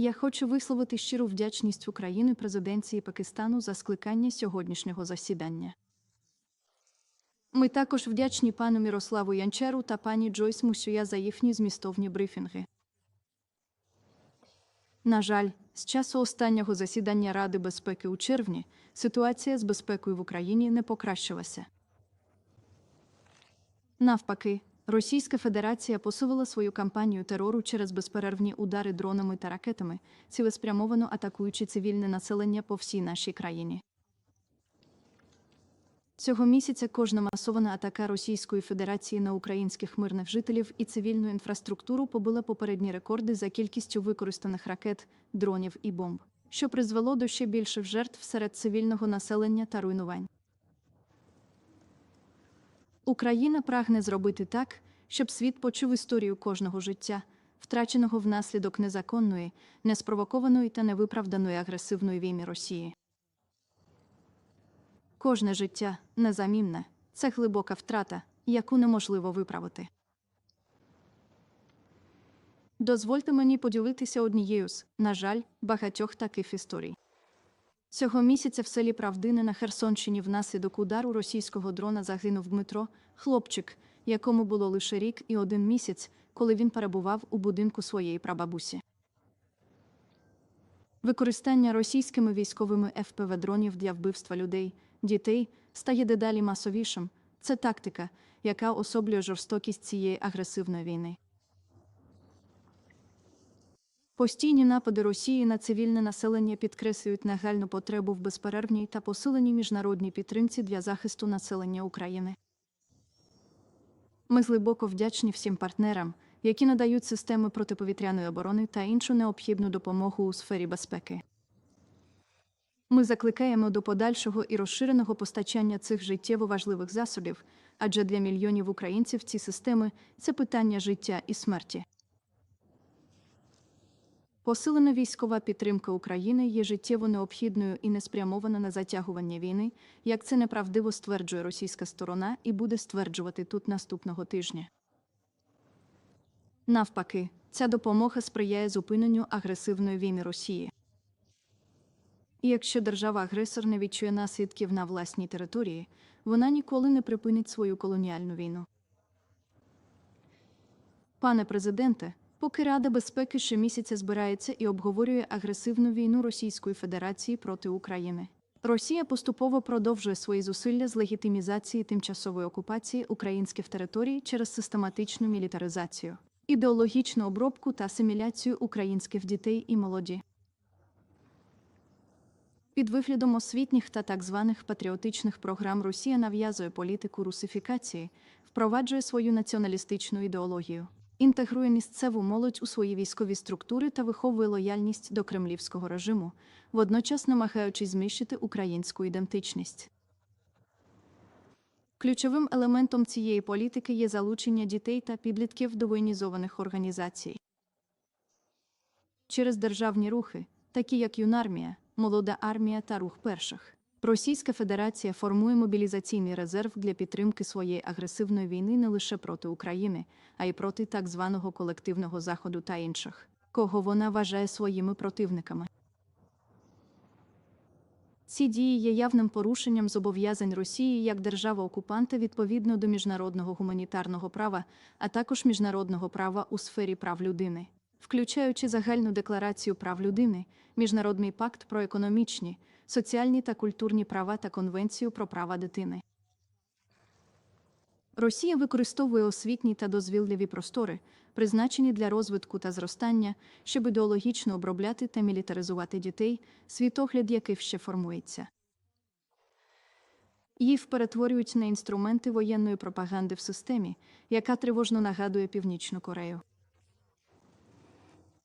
Я хочу висловити щиру вдячність України президенції Пакистану за скликання сьогоднішнього засідання. Ми також вдячні пану Мірославу Янчеру та пані Джойс Мусюя за їхні змістовні брифінги. На жаль, з часу останнього засідання Ради безпеки у червні ситуація з безпекою в Україні не покращилася. Навпаки, Російська Федерація посилила свою кампанію терору через безперервні удари дронами та ракетами, цілеспрямовано атакуючи цивільне населення по всій нашій країні. Цього місяця кожна масована атака Російської Федерації на українських мирних жителів і цивільну інфраструктуру побила попередні рекорди за кількістю використаних ракет, дронів і бомб, що призвело до ще більших жертв серед цивільного населення та руйнувань. Україна прагне зробити так, щоб світ почув історію кожного життя, втраченого внаслідок незаконної, неспровокованої та невиправданої агресивної війни Росії. Кожне життя незамінне це глибока втрата, яку неможливо виправити. Дозвольте мені поділитися однією з, на жаль, багатьох таких історій. Цього місяця в селі Правдине на Херсонщині внаслідок удару російського дрона загинув Дмитро, хлопчик, якому було лише рік і один місяць, коли він перебував у будинку своєї прабабусі. Використання російськими військовими ФПВ дронів для вбивства людей, дітей стає дедалі масовішим. Це тактика, яка особлює жорстокість цієї агресивної війни. Постійні напади Росії на цивільне населення підкреслюють нагальну потребу в безперервній та посиленій міжнародній підтримці для захисту населення України. Ми глибоко вдячні всім партнерам, які надають системи протиповітряної оборони та іншу необхідну допомогу у сфері безпеки. Ми закликаємо до подальшого і розширеного постачання цих життєво важливих засобів, адже для мільйонів українців ці системи це питання життя і смерті. Посилена військова підтримка України є життєво необхідною і не спрямована на затягування війни, як це неправдиво стверджує російська сторона і буде стверджувати тут наступного тижня. Навпаки, ця допомога сприяє зупиненню агресивної війни Росії. І якщо держава-агресор не відчує наслідків на власній території, вона ніколи не припинить свою колоніальну війну. Пане президенте, поки Рада безпеки щомісяця збирається і обговорює агресивну війну Російської Федерації проти України. Росія поступово продовжує свої зусилля з легітимізації тимчасової окупації українських територій через систематичну мілітаризацію, ідеологічну обробку та асиміляцію українських дітей і молоді. Під виглядом освітніх та так званих патріотичних програм Росія нав'язує політику русифікації, впроваджує свою націоналістичну ідеологію, інтегрує місцеву молодь у свої військові структури та виховує лояльність до кремлівського режиму, водночас намагаючись зміщити українську ідентичність. Ключовим елементом цієї політики є залучення дітей та підлітків до воєнізованих організацій. Через державні рухи, такі як Юнармія, Молода армія та рух перших. Російська Федерація формує мобілізаційний резерв для підтримки своєї агресивної війни не лише проти України, а й проти так званого колективного заходу та інших, кого вона вважає своїми противниками. Ці дії є явним порушенням зобов'язань Росії як держави-окупанта відповідно до міжнародного гуманітарного права, а також міжнародного права у сфері прав людини включаючи загальну декларацію прав людини, Міжнародний пакт про економічні, соціальні та культурні права та Конвенцію про права дитини. Росія використовує освітні та дозвілливі простори, призначені для розвитку та зростання, щоб ідеологічно обробляти та мілітаризувати дітей, світогляд яких ще формується. Їх перетворюють на інструменти воєнної пропаганди в системі, яка тривожно нагадує Північну Корею.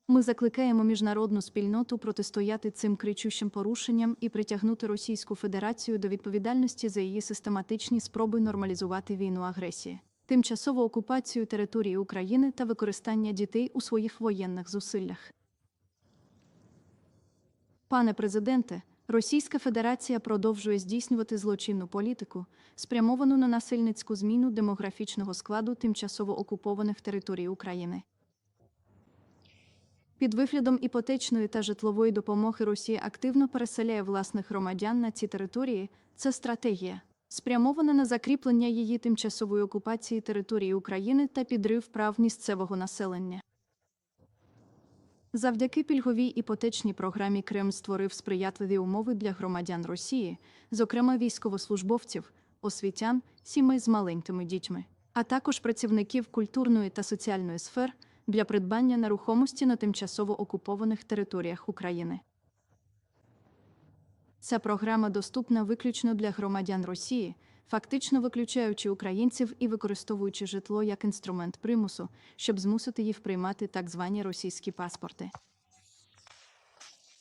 Ми закликаємо міжнародну спільноту протистояти цим кричущим порушенням і притягнути Російську Федерацію до відповідальності за її систематичні спроби нормалізувати війну агресії, тимчасову окупацію території України та використання дітей у своїх воєнних зусиллях. Пане президенте, Російська Федерація продовжує здійснювати злочинну політику, спрямовану на насильницьку зміну демографічного складу тимчасово окупованих територій України. Під виглядом іпотечної та житлової допомоги Росія активно переселяє власних громадян на ці території. Це стратегія, спрямована на закріплення її тимчасової окупації території України та підрив прав місцевого населення. Завдяки пільговій іпотечній програмі Кремль створив сприятливі умови для громадян Росії, зокрема військовослужбовців, освітян, сімей з маленькими дітьми, а також працівників культурної та соціальної сфер для придбання нерухомості на тимчасово окупованих територіях України. Ця програма доступна виключно для громадян Росії, фактично виключаючи українців і використовуючи житло як інструмент примусу, щоб змусити їх приймати так звані російські паспорти.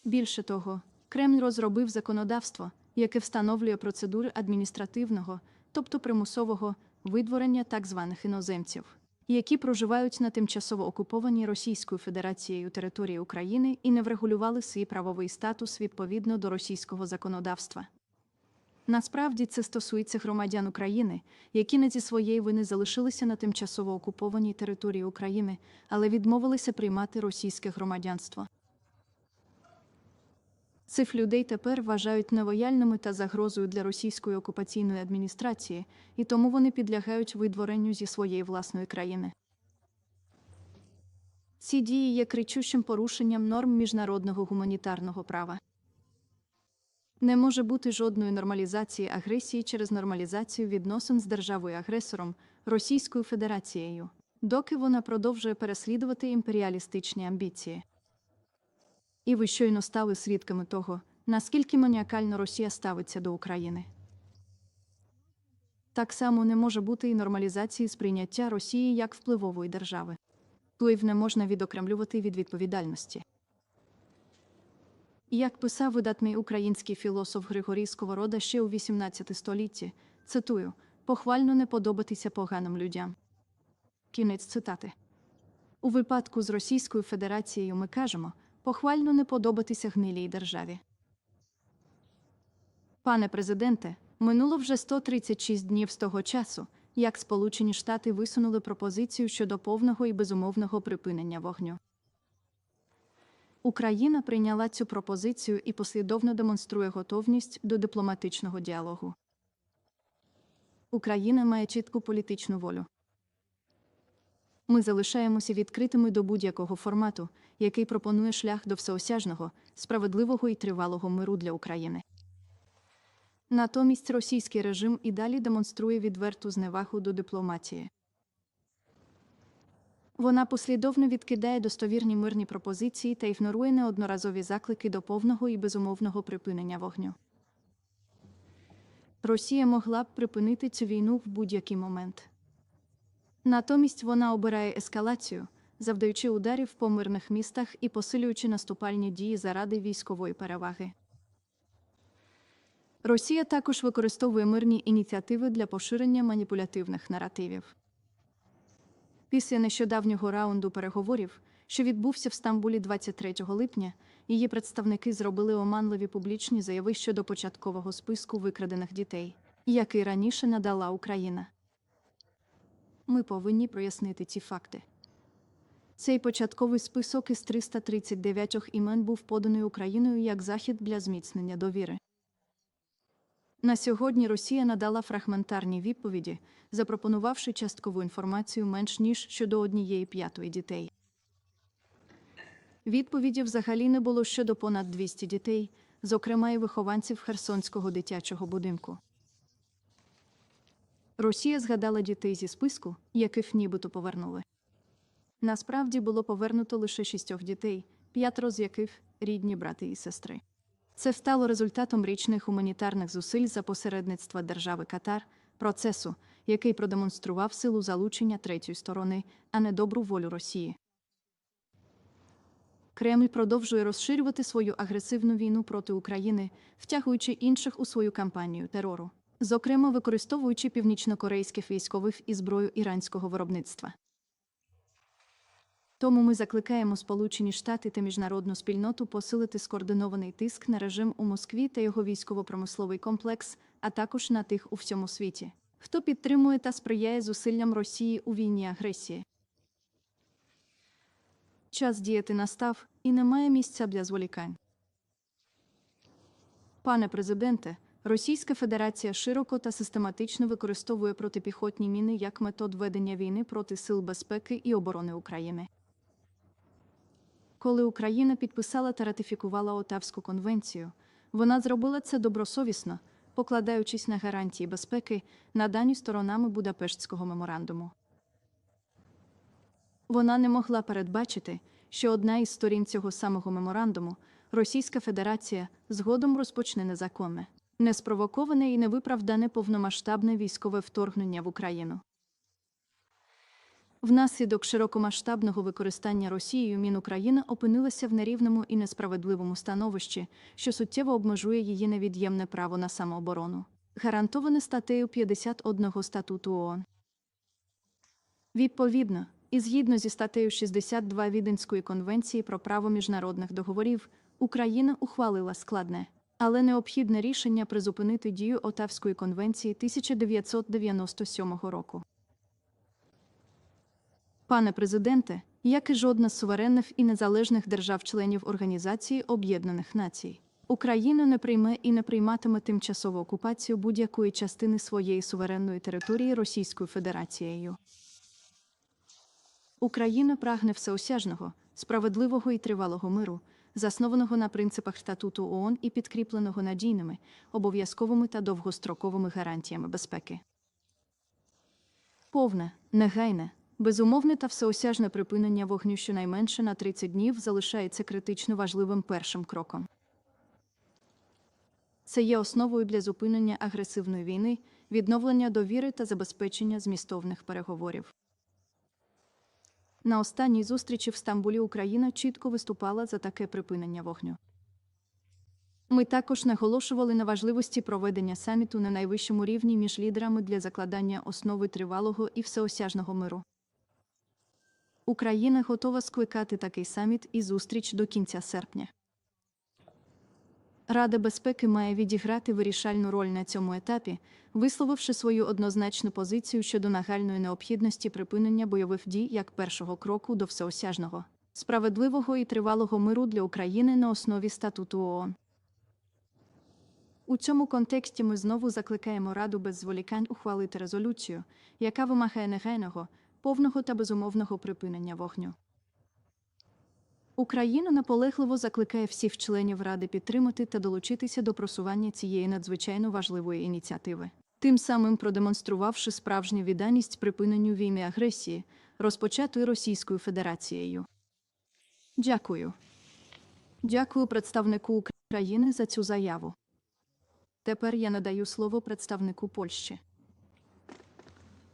Більше того, Кремль розробив законодавство, яке встановлює процедури адміністративного, тобто примусового видворення так званих іноземців, які проживають на тимчасово окупованій Російською Федерацією території України і не врегулювали свій правовий статус відповідно до російського законодавства. Насправді це стосується громадян України, які не зі своєї вини залишилися на тимчасово окупованій території України, але відмовилися приймати російське громадянство. Цих людей тепер вважають невояльними та загрозою для російської окупаційної адміністрації, і тому вони підлягають видворенню зі своєї власної країни. Ці дії є кричущим порушенням норм міжнародного гуманітарного права. Не може бути жодної нормалізації агресії через нормалізацію відносин з державою-агресором Російською Федерацією, доки вона продовжує переслідувати імперіалістичні амбіції. І ви щойно стали свідками того, наскільки маніакально Росія ставиться до України. Так само не може бути і нормалізації сприйняття Росії як впливової держави. Вплив не можна відокремлювати від відповідальності. Як писав видатний український філософ Григорій Сковорода ще у XVIII столітті, цитую, похвально не подобатися поганим людям. Кінець цитати. У випадку з Російською Федерацією ми кажемо похвально не подобатися гнилій державі. Пане президенте, минуло вже 136 днів з того часу, як Сполучені Штати висунули пропозицію щодо повного і безумовного припинення вогню. Україна прийняла цю пропозицію і послідовно демонструє готовність до дипломатичного діалогу. Україна має чітку політичну волю. Ми залишаємося відкритими до будь-якого формату, який пропонує шлях до всеосяжного, справедливого і тривалого миру для України. Натомість російський режим і далі демонструє відверту зневагу до дипломатії. Вона послідовно відкидає достовірні мирні пропозиції та ігнорує неодноразові заклики до повного і безумовного припинення вогню. Росія могла б припинити цю війну в будь-який момент. Натомість вона обирає ескалацію, завдаючи ударів по мирних містах і посилюючи наступальні дії заради військової переваги. Росія також використовує мирні ініціативи для поширення маніпулятивних наративів. Після нещодавнього раунду переговорів, що відбувся в Стамбулі 23 липня, її представники зробили оманливі публічні заяви щодо початкового списку викрадених дітей, який раніше надала Україна. Ми повинні прояснити ці факти. Цей початковий список із 339 імен був поданий Україною як захід для зміцнення довіри. На сьогодні Росія надала фрагментарні відповіді, запропонувавши часткову інформацію менш ніж щодо однієї п'ятої дітей. Відповіді взагалі не було щодо понад 200 дітей, зокрема й вихованців Херсонського дитячого будинку. Росія згадала дітей зі списку, яких нібито повернули. Насправді було повернуто лише шістьох дітей, п'ятеро з яких рідні брати і сестри. Це стало результатом річних гуманітарних зусиль за посередництва держави Катар, процесу, який продемонстрував силу залучення третьої сторони, а не добру волю Росії. Кремль продовжує розширювати свою агресивну війну проти України, втягуючи інших у свою кампанію терору, зокрема використовуючи північнокорейських військових і зброю іранського виробництва. Тому ми закликаємо Сполучені Штати та міжнародну спільноту посилити скоординований тиск на режим у Москві та його військово-промисловий комплекс, а також на тих у всьому світі, хто підтримує та сприяє зусиллям Росії у війні агресії. Час діяти настав і немає місця для зволікань. Пане президенте, Російська Федерація широко та систематично використовує протипіхотні міни як метод ведення війни проти сил безпеки і оборони України. Коли Україна підписала та ратифікувала Отавську конвенцію, вона зробила це добросовісно, покладаючись на гарантії безпеки, надані сторонами Будапештського меморандуму. Вона не могла передбачити, що одна із сторін цього самого меморандуму, Російська Федерація, згодом розпочне незаконне, неспровоковане і невиправдане повномасштабне військове вторгнення в Україну. Внаслідок широкомасштабного використання Росією мін Україна опинилася в нерівному і несправедливому становищі, що суттєво обмежує її невід'ємне право на самооборону, гарантоване статтею 51 статуту ООН. Відповідно, і згідно зі статтею 62 Віденської конвенції про право міжнародних договорів, Україна ухвалила складне, але необхідне рішення призупинити дію Отавської конвенції 1997 року. Пане президенте, як і жодна з суверенних і незалежних держав-членів Організації Об'єднаних Націй, Україна не прийме і не прийматиме тимчасову окупацію будь-якої частини своєї суверенної території Російською Федерацією. Україна прагне всеосяжного, справедливого і тривалого миру, заснованого на принципах статуту ООН і підкріпленого надійними, обов'язковими та довгостроковими гарантіями безпеки. Повне, негайне, безумовне та всеосяжне припинення вогню щонайменше на 30 днів залишається критично важливим першим кроком. Це є основою для зупинення агресивної війни, відновлення довіри та забезпечення змістовних переговорів. На останній зустрічі в Стамбулі Україна чітко виступала за таке припинення вогню. Ми також наголошували на важливості проведення саміту на найвищому рівні між лідерами для закладання основи тривалого і всеосяжного миру. Україна готова скликати такий саміт і зустріч до кінця серпня. Рада безпеки має відіграти вирішальну роль на цьому етапі, висловивши свою однозначну позицію щодо нагальної необхідності припинення бойових дій як першого кроку до всеосяжного, справедливого і тривалого миру для України на основі статуту ООН. У цьому контексті ми знову закликаємо Раду без зволікань ухвалити резолюцію, яка вимагає негайного, повного та безумовного припинення вогню. Україна наполегливо закликає всіх членів Ради підтримати та долучитися до просування цієї надзвичайно важливої ініціативи, тим самим продемонструвавши справжню відданість припиненню війни агресії, розпочатої Російською Федерацією. Дякую. Дякую представнику України за цю заяву. Тепер я надаю слово представнику Польщі.